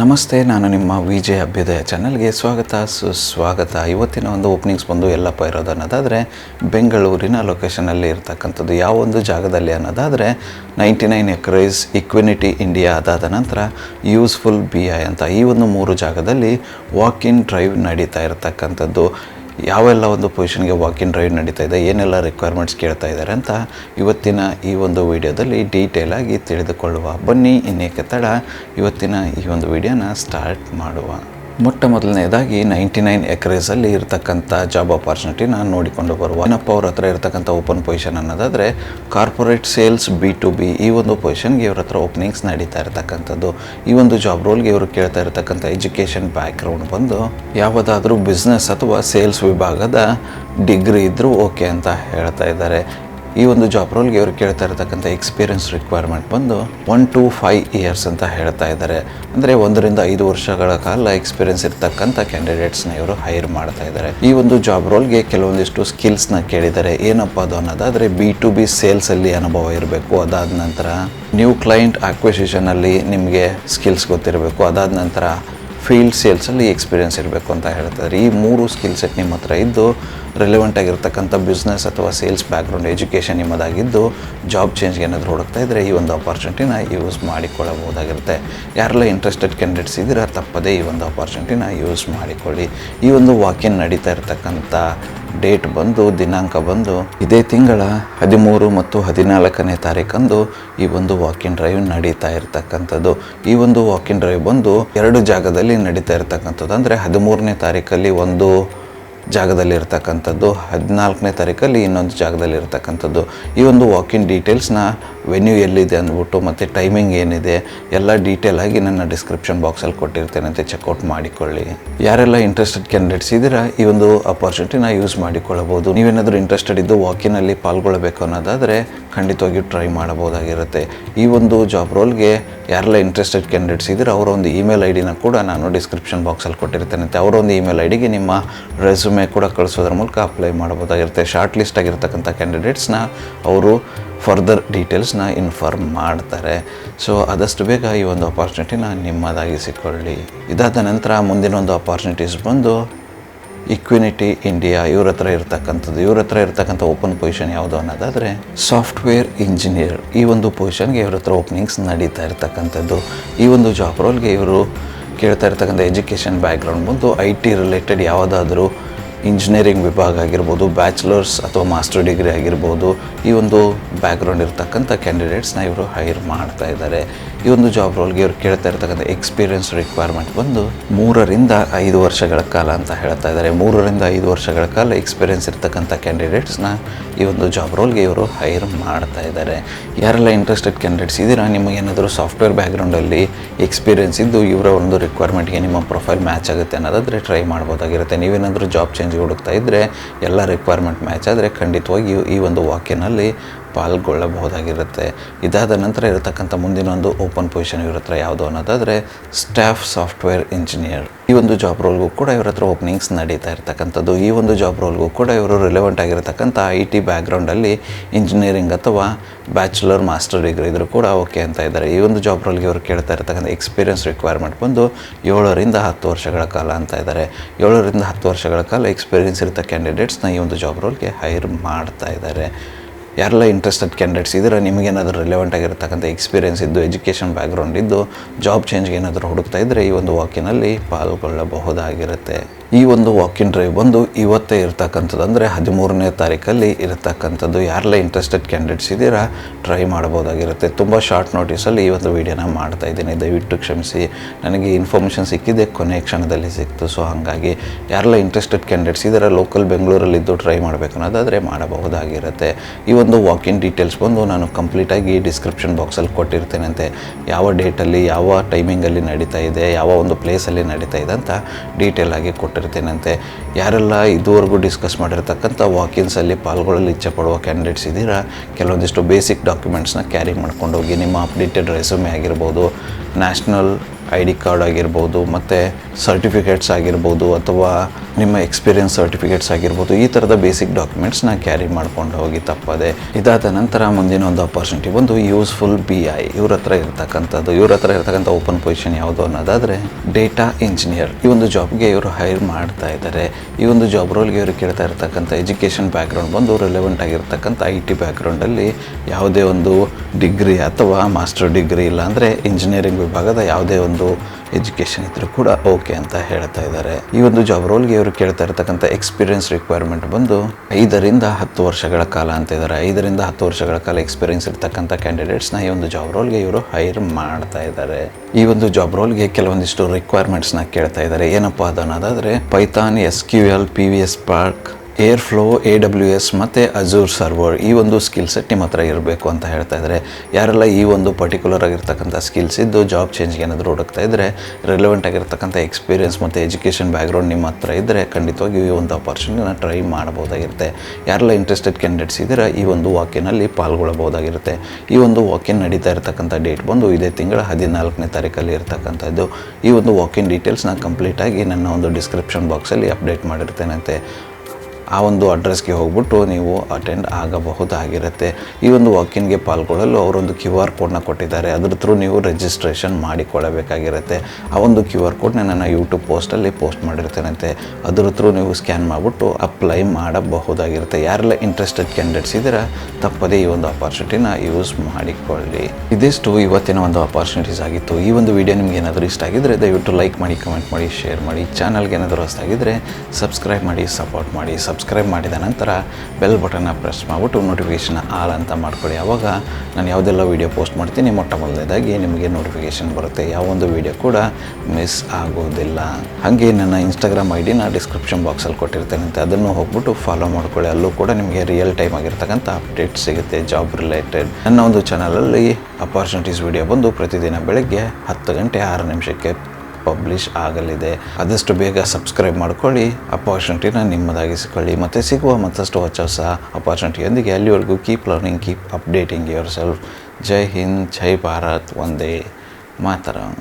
ನಮಸ್ತೆ, ನಾನು ನಿಮ್ಮ ವಿಜಯ ಅಭ್ಯುದಯ ಚಾನಲ್ಗೆ ಸ್ವಾಗತ. ಸುಸ್ವಾಗತ. ಇವತ್ತಿನ ಒಂದು ಓಪನಿಂಗ್ಸ್ ಬಂದು ಎಲ್ಲಪ್ಪ ಇರೋದು ಅನ್ನೋದಾದರೆ, ಬೆಂಗಳೂರಿನ ಲೊಕೇಶನಲ್ಲಿ ಇರ್ತಕ್ಕಂಥದ್ದು ಯಾವ ಒಂದು ಜಾಗದಲ್ಲಿ ಅನ್ನೋದಾದರೆ ನೈಂಟಿ ನೈನ್ ಎಕ್ರೈಸ್ ಇಕ್ವಿನಿಟಿ ಇಂಡಿಯಾ ಅದಾದ ನಂತರ ಯೂಸ್ಫುಲ್ ಬಿ ಐ ಅಂತ ಈ ಒಂದು ಮೂರು ಜಾಗದಲ್ಲಿ ವಾಕ್ ಇನ್ ಡ್ರೈವ್ ನಡೀತಾ ಇರತಕ್ಕಂಥದ್ದು. ಯಾವೆಲ್ಲ ಒಂದು ಪೊಸಿಷನ್ಗೆ ವಾಕ್ ಇನ್ ಡ್ರೈವ್ ನಡೀತಾ ಇದೆ, ಏನೆಲ್ಲ ರಿಕ್ವೈರ್ಮೆಂಟ್ಸ್ ಕೇಳ್ತಾ ಇದ್ದಾರೆ ಅಂತ ಇವತ್ತಿನ ಈ ಒಂದು ವಿಡಿಯೋದಲ್ಲಿ ಡೀಟೇಲ್ ಆಗಿ ತಿಳಿದುಕೊಳ್ಳುವ. ಬನ್ನಿ ಇನ್ನೇಕೆ ತಡ, ಇವತ್ತಿನ ಈ ಒಂದು ವಿಡಿಯೋನ ಸ್ಟಾರ್ಟ್ ಮಾಡುವ. ಮೊಟ್ಟ ಮೊದಲನೇದಾಗಿ ನೈಂಟಿ ನೈನ್ ಎಕ್ರೇಸಲ್ಲಿ ಇರತಕ್ಕಂಥ ಜಾಬ್ ನಾನು ನೋಡಿಕೊಂಡು ಬರುವ ಏನಪ್ಪ ಅವ್ರ ಹತ್ರ ಇರತಕ್ಕಂಥ ಓಪನ್ ಪೊಸಿಷನ್ ಅನ್ನೋದಾದರೆ corporate sales B to B ಈ ಒಂದು ಪೊಸಿಷನ್ಗೆ ಇವ್ರ ಹತ್ರ ಓಪನಿಂಗ್ಸ್ ನಡೀತಾ ಇರತಕ್ಕಂಥದ್ದು. ಈ ಒಂದು ಜಾಬ್ ರೋಲ್ಗೆ ಇವರು ಕೇಳ್ತಾ ಇರತಕ್ಕಂಥ ಎಜುಕೇಷನ್ ಬ್ಯಾಕ್ಗ್ರೌಂಡ್ ಬಂದು ಯಾವುದಾದ್ರೂ ಬಿಸ್ನೆಸ್ ಅಥವಾ ಸೇಲ್ಸ್ ವಿಭಾಗದ ಡಿಗ್ರಿ ಇದ್ದರೂ ಓಕೆ ಅಂತ ಹೇಳ್ತಾ ಇದ್ದಾರೆ. ಈ ಒಂದು ಜಾಬ್ ರೋಲ್ಗೆ ಇವರು ಕೇಳ್ತಾ ಇರತಕ್ಕಂಥ ಎಕ್ಸ್ಪೀರಿಯನ್ಸ್ ರಿಕ್ವೈರ್ಮೆಂಟ್ ಬಂದು ಒನ್ ಟು ಫೈವ್ ಇಯರ್ಸ್ ಅಂತ ಹೇಳ್ತಾ ಇದ್ದಾರೆ. ಅಂದರೆ ಒಂದರಿಂದ ಐದು ವರ್ಷಗಳ ಕಾಲ ಎಕ್ಸ್ಪೀರಿಯನ್ಸ್ ಇರತಕ್ಕಂಥ ಕ್ಯಾಂಡಿಡೇಟ್ಸ್ನ ಇವರು ಹೈರ್ ಮಾಡ್ತಾ ಇದ್ದಾರೆ. ಈ ಒಂದು ಜಾಬ್ ರೋಲ್ಗೆ ಕೆಲವೊಂದಿಷ್ಟು ಸ್ಕಿಲ್ಸ್ನ ಕೇಳಿದ್ದಾರೆ. ಏನಪ್ಪ ಅದು ಅನ್ನೋದಾದರೆ ಬಿ ಟು ಬಿ ಸೇಲ್ಸಲ್ಲಿ ಅನುಭವ ಇರಬೇಕು. ಅದಾದ ನಂತರ ನ್ಯೂ ಕ್ಲೈಂಟ್ ಅಕ್ವಿಸಿಷನಲ್ಲಿ ನಿಮಗೆ ಸ್ಕಿಲ್ಸ್ ಗೊತ್ತಿರಬೇಕು. ಅದಾದ ನಂತರ ಫೀಲ್ಡ್ ಸೇಲ್ಸಲ್ಲಿ ಎಕ್ಸ್ಪೀರಿಯನ್ಸ್ ಇರಬೇಕು ಅಂತ ಹೇಳ್ತಾರೆ. ಈ ಮೂರು ಸ್ಕಿಲ್ ಸೆಟ್ ನಿಮ್ಮ ಹತ್ರ ಇದ್ದು ರಿಲೆವೆಂಟ್ ಆಗಿರ್ತಕ್ಕಂಥ ಬಿಸ್ನೆಸ್ ಅಥವಾ ಸೇಲ್ಸ್ ಬ್ಯಾಕ್ಗ್ರೌಂಡ್ ಎಜುಕೇಷನ್ ನಿಮ್ಮದಾಗಿದ್ದು ಜಾಬ್ ಚೇಂಜ್ಗೆ ಏನಾದರೂ ಹುಡುಕ್ತಾ ಇದ್ದರೆ ಈ ಒಂದು ಅಪಾರ್ಚುನಿಟಿನ ಯೂಸ್ ಮಾಡಿಕೊಳ್ಳಬಹುದಾಗಿರುತ್ತೆ. ಯಾರೆಲ್ಲ ಇಂಟ್ರೆಸ್ಟೆಡ್ ಕ್ಯಾಂಡಿಡೇಟ್ಸ್ ಇದ್ದೀರಾ, ತಪ್ಪದೇ ಈ ಒಂದು ಆಪರ್ಚುನಿಟಿನ ಯೂಸ್ ಮಾಡಿಕೊಳ್ಳಿ. ಈ ಒಂದು ವಾಕಿನ್ ನಡೀತಾ ಇರತಕ್ಕಂಥ ಡೇಟ್ ಬಂದು, ದಿನಾಂಕ ಬಂದು, ಇದೇ ತಿಂಗಳ ಹದಿಮೂರು ಮತ್ತು ಹದಿನಾಲ್ಕನೇ ತಾರೀಕಂದು ಈ ಒಂದು ವಾಕಿಂಗ್ ಡ್ರೈವ್ ನಡೀತಾ ಇರತಕ್ಕಂಥದ್ದು. ಈ ಒಂದು ವಾಕಿಂಗ್ ಡ್ರೈವ್ ಬಂದು ಎರಡು ಜಾಗದಲ್ಲಿ ನಡೀತಾ ಇರತಕ್ಕಂಥದ್ದು. ಅಂದರೆ ಹದಿಮೂರನೇ ತಾರೀಕಲ್ಲಿ ಒಂದು ಜಾಗದಲ್ಲಿ ಇರ್ತಕ್ಕಂಥದ್ದು, ಹದಿನಾಲ್ಕನೇ ತಾರೀಕಲ್ಲಿ ಇನ್ನೊಂದು ಜಾಗದಲ್ಲಿ ಇರ್ತಕ್ಕಂಥದ್ದು. ಈ ಒಂದು ವಾಕಿಂಗ್ ಡೀಟೇಲ್ಸ್ನ ವೆನ್ಯೂ ಎಲ್ಲಿದೆ ಅಂದ್ಬಿಟ್ಟು, ಮತ್ತು ಟೈಮಿಂಗ್ ಏನಿದೆ, ಎಲ್ಲ ಡೀಟೇಲ್ ಆಗಿ ನನ್ನ ಡಿಸ್ಕ್ರಿಪ್ಷನ್ ಬಾಕ್ಸಲ್ಲಿ ಕೊಟ್ಟಿರ್ತೇನೆ ಅಂತ ಚೆಕ್ಔಟ್ ಮಾಡಿಕೊಳ್ಳಿ. ಯಾರೆಲ್ಲ ಇಂಟ್ರೆಸ್ಟೆಡ್ ಕ್ಯಾಂಡಿಡೇಟ್ಸ್ ಇದ್ದೀರಾ, ಈ ಒಂದು ಅಪರ್ಚುನಿಟಿನ ಯೂಸ್ ಮಾಡಿಕೊಳ್ಳಬಹುದು. ನೀವೇನಾದರೂ ಇಂಟ್ರೆಸ್ಟೆಡ್ ಇದ್ದು ವಾಕಿನಲ್ಲಿ ಪಾಲ್ಗೊಳ್ಳಬೇಕು ಅನ್ನೋದಾದರೆ ಖಂಡಿತವಾಗಿಯೂ ಟ್ರೈ ಮಾಡಬಹುದಾಗಿರುತ್ತೆ. ಈ ಒಂದು ಜಾಬ್ ರೋಲ್ಗೆ ಯಾರೆಲ್ಲ ಇಂಟ್ರೆಸ್ಟೆಡ್ ಕ್ಯಾಂಡಿಡೇಟ್ಸ್ ಇದ್ದೀರಾ, ಅವರ ಒಂದು ಇಮೇಲ್ ಐ ಡಿನ ಕೂಡ ನಾನು ಡಿಸ್ಕ್ರಿಪ್ಷನ್ ಬಾಕ್ಸಲ್ಲಿ ಕೊಟ್ಟಿರ್ತೇನೆ. ಅಂತ ಅವರ ಒಂದು ಇಮೇಲ್ ಐ ಡಿಗೆ ನಿಮ್ಮ ರೆಸ್ಯೂಮೆ ಕೂಡ ಕಳಿಸೋದ್ರ ಮೂಲಕ ಅಪ್ಲೈ ಮಾಡಬಹುದಾಗಿರುತ್ತೆ. ಶಾರ್ಟ್ ಲಿಸ್ಟ್ ಆಗಿರ್ತಕ್ಕಂಥ ಕ್ಯಾಂಡಿಡೇಟ್ಸ್ನ ಅವರು ಫರ್ದರ್ ಡೀಟೇಲ್ಸ್ನ ಇನ್ಫಾರ್ಮ್ ಮಾಡ್ತಾರೆ. ಸೊ ಆದಷ್ಟು ಬೇಗ ಈ ಒಂದು ಅಪಾರ್ಚುನಿಟಿನ ನಿಮ್ಮದಾಗಿಸಿಕೊಳ್ಳಿ. ಇದಾದ ನಂತರ ಮುಂದಿನ ಒಂದು ಅಪಾರ್ಚುನಿಟೀಸ್ ಬಂದು ಇಕ್ವಿನಿಟಿ ಇಂಡಿಯಾ ಇವ್ರ ಹತ್ರ ಇರ್ತಕ್ಕಂಥದ್ದು, ಇವ್ರ ಹತ್ರ ಇರ್ತಕ್ಕಂಥ ಓಪನ್ ಪೊಸಿಷನ್ ಯಾವುದು ಅನ್ನೋದಾದರೆ ಸಾಫ್ಟ್ವೇರ್ ಇಂಜಿನಿಯರ್ ಈ ಒಂದು ಪೊಸಿಷನ್ಗೆ ಇವ್ರ ಹತ್ರ ಓಪನಿಂಗ್ಸ್ ನಡೀತಾ ಇರ್ತಕ್ಕಂಥದ್ದು. ಈ ಒಂದು ಜಾಬ್ ರೋಲ್ಗೆ ಇವರು ಕೇಳ್ತಾ ಇರ್ತಕ್ಕಂಥ ಎಜುಕೇಷನ್ ಬ್ಯಾಕ್ಗ್ರೌಂಡ್ ಬಂದು ಐ ಟಿ ರಿಲೇಟೆಡ್ ಯಾವುದಾದ್ರೂ ಇಂಜಿನಿಯರಿಂಗ್ ವಿಭಾಗ ಆಗಿರ್ಬೋದು, ಬ್ಯಾಚುಲರ್ಸ್ ಅಥವಾ ಮಾಸ್ಟರ್ ಡಿಗ್ರಿ ಆಗಿರ್ಬೋದು, ಈ ಒಂದು ಬ್ಯಾಕ್ಗ್ರೌಂಡ್ ಇರತಕ್ಕಂಥ ಕ್ಯಾಂಡಿಡೇಟ್ಸ್ನ ಇವರು ಹೈರ್ ಮಾಡ್ತಾ ಇದ್ದಾರೆ. ಈ ಒಂದು ಜಾಬ್ ರೋಲ್ಗೆ ಇವರು ಕೇಳ್ತಾ ಇರ್ತಕ್ಕಂಥ ಎಕ್ಸ್ಪೀರಿಯನ್ಸ್ ರಿಕ್ವೈರ್ಮೆಂಟ್ ಬಂದು ಮೂರರಿಂದ ಐದು ವರ್ಷಗಳ ಕಾಲ ಅಂತ ಹೇಳ್ತಾ ಇದ್ದಾರೆ. ಮೂರರಿಂದ ಐದು ವರ್ಷಗಳ ಕಾಲ ಎಕ್ಸ್ಪೀರಿಯನ್ಸ್ ಇರ್ತಕ್ಕಂಥ ಕ್ಯಾಂಡಿಡೇಟ್ಸ್ನ ಈ ಒಂದು ಜಾಬ್ ರೋಲ್ಗೆ ಇವರು ಹೈರ್ ಮಾಡ್ತಾ ಇದ್ದಾರೆ. ಯಾರೆಲ್ಲ ಇಂಟ್ರೆಸ್ಟೆಡ್ ಕ್ಯಾಂಡಿಡೇಟ್ಸ್ ಇದ್ದೀರಾ ನಿಮಗೇನಾದರೂ ಸಾಫ್ಟ್ವೇರ್ ಬ್ಯಾಕ್ಗ್ರೌಂಡಲ್ಲಿ ಎಕ್ಸ್ಪೀರಿಯನ್ಸ್ ಇದ್ದು ಇವರ ಒಂದು ರಿಕ್ವೈರ್ಮೆಂಟ್ಗೆ ನಿಮ್ಮ ಪ್ರೊಫೈಲ್ ಮ್ಯಾಚ್ ಆಗುತ್ತೆ ಅನ್ನೋದಾದರೆ ಟ್ರೈ ಮಾಡ್ಬೋದಾಗಿರುತ್ತೆ. ನೀವೇನಾದರೂ ಜಾಬ್ ಚೇಂಜ್ ಹುಡುಕ್ತಾ ಇದ್ದರೆ ಎಲ್ಲ ರಿಕ್ವೈರ್ಮೆಂಟ್ ಮ್ಯಾಚ್ ಆದರೆ ಖಂಡಿತವಾಗಿಯೂ ಈ ಒಂದು ವಾಕ್ಯನಲ್ಲಿ ಪಾಲ್ಗೊಳ್ಳಬಹುದಾಗಿರುತ್ತೆ. ಇದಾದ ನಂತರ ಇರತಕ್ಕಂಥ ಮುಂದಿನ ಒಂದು ಓಪನ್ ಪೊಸಿಷನ್ ಇವ್ರ ಹತ್ರ ಯಾವುದು ಅನ್ನೋದಾದರೆ ಸ್ಟಾಫ್ ಸಾಫ್ಟ್ವೇರ್ ಇಂಜಿನಿಯರ್ ಈ ಒಂದು ಜಾಬ್ ರೋಲ್ಗೂ ಕೂಡ ಇವ್ರ ಹತ್ರ ಓಪನಿಂಗ್ಸ್ ನಡೀತಾ ಇರ್ತಕ್ಕಂಥದ್ದು. ಈ ಒಂದು ಜಾಬ್ ರೋಲ್ಗೂ ಕೂಡ ಇವರು ರಿಲೆವೆಂಟ್ ಆಗಿರತಕ್ಕಂಥ ಐ ಟಿ ಬ್ಯಾಕ್ಗ್ರೌಂಡಲ್ಲಿ ಇಂಜಿನಿಯರಿಂಗ್ ಅಥವಾ ಬ್ಯಾಚುಲರ್ ಮಾಸ್ಟರ್ ಡಿಗ್ರಿ ಇದ್ರೂ ಕೂಡ ಓಕೆ ಅಂತ ಇದ್ದಾರೆ. ಈ ಒಂದು ಜಾಬ್ ರೋಲ್ಗೆ ಇವರು ಕೇಳ್ತಾ ಇರ್ತಕ್ಕಂಥ ಎಕ್ಸ್ಪೀರಿಯನ್ಸ್ ರಿಕ್ವೈರ್ಮೆಂಟ್ ಬಂದು ಏಳರಿಂದ ಹತ್ತು ವರ್ಷಗಳ ಕಾಲ ಅಂತ ಇದ್ದಾರೆ. ಏಳರಿಂದ ಹತ್ತು ವರ್ಷಗಳ ಕಾಲ ಎಕ್ಸ್ಪೀರಿಯನ್ಸ್ ಇರುತ್ತೆ ಕ್ಯಾಂಡಿಡೇಟ್ಸ್ನ ಈ ಒಂದು ಜಾಬ್ ರೋಲ್ಗೆ ಹೈರ್ ಮಾಡ್ತಾ ಇದ್ದಾರೆ. ಯಾರೆಲ್ಲ ಇಂಟ್ರೆಸ್ಟೆಡ್ ಕ್ಯಾಂಡಿಡೇಟ್ಸ್ ಇದ್ದರೆ ನಿಮಗೇನಾದರೂ ರಿಲೆವೆಂಟ್ ಆಗಿರ್ತಕ್ಕಂಥ ಎಕ್ಸ್ಪೀರಿಯನ್ಸ್ ಇದ್ದು ಎಜುಕೇಷನ್ ಬ್ಯಾಕ್ಗ್ರೌಂಡ್ ಇದ್ದು ಜಾಬ್ ಚೇಂಜ್ಗೆ ಏನಾದರೂ ಹುಡುಕ್ತಾ ಇದ್ದರೆ ಈ ಒಂದು ವಾಕಿನಲ್ಲಿ ಪಾಲ್ಗೊಳ್ಳಬಹುದಾಗಿರುತ್ತೆ. ಈ ಒಂದು ವಾಕಿನ್ ಡ್ರೈವ್ ಬಂದು ಇವತ್ತೇ ಇರ್ತಕ್ಕಂಥದ್ದು, ಅಂದರೆ ಹದಿಮೂರನೇ ತಾರೀಕಲ್ಲಿ ಇರತಕ್ಕಂಥದ್ದು. ಯಾರೆಲ್ಲ ಇಂಟ್ರೆಸ್ಟೆಡ್ ಕ್ಯಾಂಡಿಡೇಟ್ಸ್ ಇದ್ದೀರಾ ಟ್ರೈ ಮಾಡ್ಬೋದಾಗಿರುತ್ತೆ ತುಂಬ ಶಾರ್ಟ್ ನೋಟಿಸಲ್ಲಿ ಈ ಒಂದು ವೀಡಿಯೋನ ಮಾಡ್ತಾ ಇದ್ದೀನಿ. ದಯವಿಟ್ಟು ಕ್ಷಮಿಸಿ. ನನಗೆ ಇನ್ಫಾರ್ಮೇಷನ್ ಸಿಕ್ಕಿದೆ, ಕೊನೆ ಕ್ಷಣದಲ್ಲಿ ಸಿಕ್ತು. ಸೊ ಹಾಗಾಗಿ ಯಾರೆಲ್ಲ ಇಂಟ್ರೆಸ್ಟೆಡ್ ಕ್ಯಾಂಡಿಡೇಟ್ಸ್ ಇದ್ದೀರಾ ಲೋಕಲ್ ಬೆಂಗಳೂರಲ್ಲಿದ್ದು ಟ್ರೈ ಮಾಡಬೇಕು ಅನ್ನೋದಾದರೆ ಮಾಡಬಹುದಾಗಿರುತ್ತೆ. ಈ ಒಂದು ವಾಕಿನ್ ಡೀಟೇಲ್ಸ್ ಬಂದು ನಾನು ಕಂಪ್ಲೀಟಾಗಿ ಡಿಸ್ಕ್ರಿಪ್ಷನ್ ಬಾಕ್ಸಲ್ಲಿ ಕೊಟ್ಟಿರ್ತೇನಂತೆ. ಯಾವ ಡೇಟಲ್ಲಿ ಯಾವ ಟೈಮಿಂಗಲ್ಲಿ ನಡೀತಾ ಇದೆ, ಯಾವ ಒಂದು ಪ್ಲೇಸಲ್ಲಿ ನಡೀತಾ ಇದೆ ಅಂತ ಡೀಟೇಲ್ ಆಗಿ ಕೊಟ್ಟಿರ್ತೇನಂತೆ ಯಾರೆಲ್ಲ ಇದುವರೆಗೂ ಡಿಸ್ಕಸ್ ಮಾಡಿರ್ತಕ್ಕಂಥ ವಾಕಿನ್ಸಲ್ಲಿ ಪಾಲ್ಗೊಳ್ಳಲು ಇಚ್ಛೆ ಪಡುವ ಕ್ಯಾಂಡಿಡೇಟ್ಸ್ ಇದ್ದೀರಾ? ಕೆಲವೊಂದಿಷ್ಟು ಬೇಸಿಕ್ ಡಾಕ್ಯುಮೆಂಟ್ಸ್ನ ಕ್ಯಾರಿ ಮಾಡ್ಕೊಂಡು ಹೋಗಿ ನಿಮ್ಮ ಅಪ್ಡೇಟೆಡ್ ರೆಸ್ಯೂಮೆ ಆಗಿರ್ಬೋದು ನ್ಯಾಷನಲ್ ಐ ಡಿ ಕಾರ್ಡ್ ಆಗಿರ್ಬೋದು, ಮತ್ತು ಸರ್ಟಿಫಿಕೇಟ್ಸ್ ಆಗಿರ್ಬೋದು, ಅಥವಾ ನಿಮ್ಮ ಎಕ್ಸ್ಪೀರಿಯನ್ಸ್ ಸರ್ಟಿಫಿಕೇಟ್ಸ್ ಆಗಿರ್ಬೋದು, ಈ ಥರದ ಬೇಸಿಕ್ ಡಾಕ್ಯುಮೆಂಟ್ಸ್ನ ಕ್ಯಾರಿ ಮಾಡ್ಕೊಂಡು ಹೋಗಿ ತಪ್ಪದೆ. ಇದಾದ ನಂತರ ಮುಂದಿನ ಒಂದು ಅಪಾರ್ಚುನಿಟಿ ಬಂದು ಯೂಸ್ಫುಲ್ ಬಿ ಐ ಇವ್ರ ಹತ್ರ ಇರ್ತಕ್ಕಂಥದ್ದು, ಇವ್ರ ಹತ್ರ ಇರ್ತಕ್ಕಂಥ ಓಪನ್ ಪೊಸಿಷನ್ ಯಾವುದು ಅನ್ನೋದಾದರೆ ಡೇಟಾ ಇಂಜಿನಿಯರ್ ಈ ಒಂದು ಜಾಬ್ಗೆ ಇವರು ಹೈರ್ ಮಾಡ್ತಾ ಇದ್ದಾರೆ ಈ ಒಂದು ಜಾಬ್ ರೋಲ್ಗೆ ಇವರು ಕೇಳ್ತಾ ಇರ್ತಕ್ಕಂಥ ಎಜುಕೇಷನ್ ಬ್ಯಾಕ್ಗ್ರೌಂಡ್ ಬಂದು ರಿಲೆವೆಂಟ್ ಆಗಿರ್ತಕ್ಕಂಥ ಐ ಟಿ ಬ್ಯಾಕ್ಗ್ರೌಂಡಲ್ಲಿ ಯಾವುದೇ ಒಂದು ಡಿಗ್ರಿ ಅಥವಾ ಮಾಸ್ಟರ್ ಡಿಗ್ರಿ ಇಲ್ಲ ಅಂದರೆ ಇಂಜಿನಿಯರಿಂಗ್ ವಿಭಾಗದ ಯಾವುದೇ ಒಂದು ಎಜುಕೇಷನ್ ಇದ್ರೂ ಕೂಡ ಓಕೆ ಅಂತ ಹೇಳ್ತಾ ಇದ್ದಾರೆ. ಈ ಒಂದು ಜಾಬ್ ರೋಲ್ಗೆ ಇವರು ಕೇಳ್ತಾ ಇರತಕ್ಕಂಥ ಎಕ್ಸ್ಪೀರಿಯನ್ಸ್ ರಿಕ್ವೈರ್ಮೆಂಟ್ ಬಂದು ಐದರಿಂದ ಹತ್ತು ವರ್ಷಗಳ ಕಾಲ ಅಂತ ಇದ್ದಾರೆ. ಐದರಿಂದ ಹತ್ತು ವರ್ಷಗಳ ಕಾಲ ಎಕ್ಸ್ಪೀರಿಯನ್ಸ್ ಇರ್ತಕ್ಕಂಥ ಕ್ಯಾಂಡಿಡೇಟ್ಸ್ನ ಈ ಒಂದು ಜಾಬ್ ರೋಲ್ಗೆ ಇವರು ಹೈರ್ ಮಾಡ್ತಾ ಇದ್ದಾರೆ. ಈ ಒಂದು ಜಾಬ್ ರೋಲ್ಗೆ ಕೆಲವೊಂದಿಷ್ಟು ರಿಕ್ವೈರ್ಮೆಂಟ್ಸ್ನ ಕೇಳ್ತಾ ಇದ್ದಾರೆ. ಏನಪ್ಪ ಅದು ಅನ್ನೋದಾದರೆ Python S Q L PySpark Airflow A W S ಮತ್ತು ಅಜೂರ್ ಸರ್ವರ್ ಈ ಒಂದು ಸ್ಕಿಲ್ ಸೆಟ್ ನಿಮ್ಮ ಹತ್ರ ಇರಬೇಕು ಅಂತ ಹೇಳ್ತಾ ಇದ್ದಾರೆ ಯಾರೆಲ್ಲ ಈ ಒಂದು ಪರ್ಟಿಕ್ಯುಲರ್ ಆಗಿರ್ತಕ್ಕಂಥ ಸ್ಕಿಲ್ಸ್ ಇದ್ದು ಜಾಬ್ ಚೇಂಜ್ಗೆ ಏನಾದರೂ ಹುಡುಕ್ತಾ ಇದ್ದರೆ ರಿಲೆವೆಂಟ್ ಆಗಿರ್ತಕ್ಕಂಥ ಎಕ್ಸ್ಪೀರಿಯನ್ಸ್ ಮತ್ತು ಎಜುಕೇಷನ್ ಬ್ಯಾಕ್ಗ್ರೌಂಡ್ ನಿಮ್ಮ ಹತ್ರ ಇದ್ದರೆ ಖಂಡಿತವಾಗಿ ಈ ಒಂದು ಅಪರ್ಚುನಿಟಿನ ಟ್ರೈ ಮಾಡ್ಬೋದಾಗಿರುತ್ತೆ ಯಾರೆಲ್ಲ ಇಂಟ್ರೆಸ್ಟೆಡ್ ಕ್ಯಾಂಡಿಡೇಟ್ಸ್ ಇದ್ದರೆ, ಈ ಒಂದು ವಾಕಿನಲ್ಲಿ ಪಾಲ್ಗೊಳ್ಳಬಹುದಾಗಿರುತ್ತೆ. ಈ ಒಂದು ವಾಕಿನ್ ನಡೀತಾ ಇರತಕ್ಕಂಥ ಡೇಟ್ ಬಂದು ಇದೇ ತಿಂಗಳ ಹದಿನಾಲ್ಕನೇ ತಾರೀಕಲ್ಲಿ ಇರತಕ್ಕಂಥದ್ದು. ಈ ಒಂದು ವಾಕಿನ್ ಡೀಟೇಲ್ಸ್ನ ಕಂಪ್ಲೀಟಾಗಿ ನನ್ನ ಒಂದು ಡಿಸ್ಕ್ರಿಪ್ಷನ್ ಬಾಕ್ಸಲ್ಲಿ ಅಪ್ಡೇಟ್ ಮಾಡಿರ್ತೇನಂತೆ. ಆ ಒಂದು ಅಡ್ರೆಸ್ಗೆ ಹೋಗ್ಬಿಟ್ಟು ನೀವು ಅಟೆಂಡ್ ಆಗಬಹುದಾಗಿರುತ್ತೆ. ಈ ಒಂದು ವಾಕಿನ್ಗೆ ಪಾಲ್ಗೊಳ್ಳಲು ಅವರೊಂದು ಕ್ಯೂ ಆರ್ ಕೋಡ್ನ ಕೊಟ್ಟಿದ್ದಾರೆ. ಅದ್ರ ಥ್ರೂ ನೀವು ರಿಜಿಸ್ಟ್ರೇಷನ್ ಮಾಡಿಕೊಳ್ಳಬೇಕಾಗಿರುತ್ತೆ. ಆ ಒಂದು ಕ್ಯೂ ಆರ್ ಕೋಡ್ನ ನನ್ನ ಯೂಟ್ಯೂಬ್ ಪೋಸ್ಟಲ್ಲಿ ಪೋಸ್ಟ್ ಮಾಡಿರ್ತೇನಂತೆ. ಅದ್ರ ಥ್ರೂ ನೀವು ಸ್ಕ್ಯಾನ್ ಮಾಡಿಬಿಟ್ಟು ಅಪ್ಲೈ ಮಾಡಬಹುದಾಗಿರುತ್ತೆ. ಯಾರೆಲ್ಲ ಇಂಟ್ರೆಸ್ಟೆಡ್ ಕ್ಯಾಂಡಿಡೇಟ್ಸ್ ಇದ್ದೀರಾ, ತಪ್ಪದೇ ಈ ಒಂದು ಅಪಾರ್ಚುನಿಟಿನ ಯೂಸ್ ಮಾಡಿಕೊಳ್ಳಿ. ಇದಿಷ್ಟು ಇವತ್ತಿನ ಒಂದು ಅಪಾರ್ಚುನಿಟೀಸ್ ಆಗಿತ್ತು. ಈ ಒಂದು ವಿಡಿಯೋ ನಿಮ್ಗೆ ಏನಾದರೂ ಇಷ್ಟ ಆಗಿದ್ದರೆ ದಯವಿಟ್ಟು ಲೈಕ್ ಮಾಡಿ ಕಮೆಂಟ್ ಮಾಡಿ ಶೇರ್ ಮಾಡಿ. ಚಾನಲ್ಗೆ ಏನಾದರೂ ಹೊಸದಾಗಿದ್ದರೆ ಸಬ್ಸ್ಕ್ರೈಬ್ ಮಾಡಿ ಸಪೋರ್ಟ್ ಮಾಡಿ. ಸಬ್ಸ್ಕ್ರೈಬ್ ಮಾಡಿದ ನಂತರ ಬೆಲ್ ಬಟನ್ನ ಪ್ರೆಸ್ ಮಾಡಿಬಿಟ್ಟು ನೋಟಿಫಿಕೇಷನ್ ಆಲ್ ಅಂತ ಮಾಡ್ಕೊಳ್ಳಿ. ಆವಾಗ ನಾನು ಯಾವುದೆಲ್ಲ ವೀಡಿಯೋ ಪೋಸ್ಟ್ ಮಾಡ್ತೀನಿ ಮೊಟ್ಟ ಮೊದಲನೇದಾಗಿ ನಿಮಗೆ ನೋಟಿಫಿಕೇಷನ್ ಬರುತ್ತೆ. ಯಾವ ಒಂದು ವೀಡಿಯೋ ಕೂಡ ಮಿಸ್ ಆಗೋದಿಲ್ಲ. ಹಾಗೆ ನನ್ನ ಇನ್ಸ್ಟಾಗ್ರಾಮ್ ಐ ಡಿನ ಡಿಸ್ಕ್ರಿಪ್ಷನ್ ಬಾಕ್ಸಲ್ಲಿ ಕೊಟ್ಟಿರ್ತೇನೆ ಅಂತ ಅದನ್ನು ಹೋಗ್ಬಿಟ್ಟು ಫಾಲೋ ಮಾಡ್ಕೊಳ್ಳಿ. ಅಲ್ಲೂ ಕೂಡ ನಿಮಗೆ ರಿಯಲ್ ಟೈಮ್ ಆಗಿರ್ತಕ್ಕಂಥ ಅಪ್ಡೇಟ್ ಸಿಗುತ್ತೆ ಜಾಬ್ ರಿಲೇಟೆಡ್ ನನ್ನ ಒಂದು ಚಾನಲಲ್ಲಿ ಅಪಾರ್ಚುನಿಟೀಸ್ ವಿಡಿಯೋ ಬಂದು ಪ್ರತಿದಿನ ಬೆಳಗ್ಗೆ ಹತ್ತು ಗಂಟೆ ಆರು ನಿಮಿಷಕ್ಕೆ ಪಬ್ಲಿಷ್ ಆಗಲಿದೆ. ಆದಷ್ಟು ಬೇಗ ಸಬ್ಸ್ಕ್ರೈಬ್ ಮಾಡ್ಕೊಳ್ಳಿ. ಅಪಾರ್ಚುನಿಟಿನ ನಿಮ್ಮದಾಗಿಸಿಕೊಳ್ಳಿ. ಮತ್ತು ಸಿಗುವ ಮತ್ತಷ್ಟು ಹೊಸ ಹೊಸ ಅಪಾರ್ಚುನಿಟಿಯೊಂದಿಗೆ ಅಲ್ಲಿವರೆಗೂ keep learning keep updating yourself ಜೈ ಹಿಂದ್, ಜೈ ಭಾರತ್ ಒಂದೇ ಮಾತರಂ.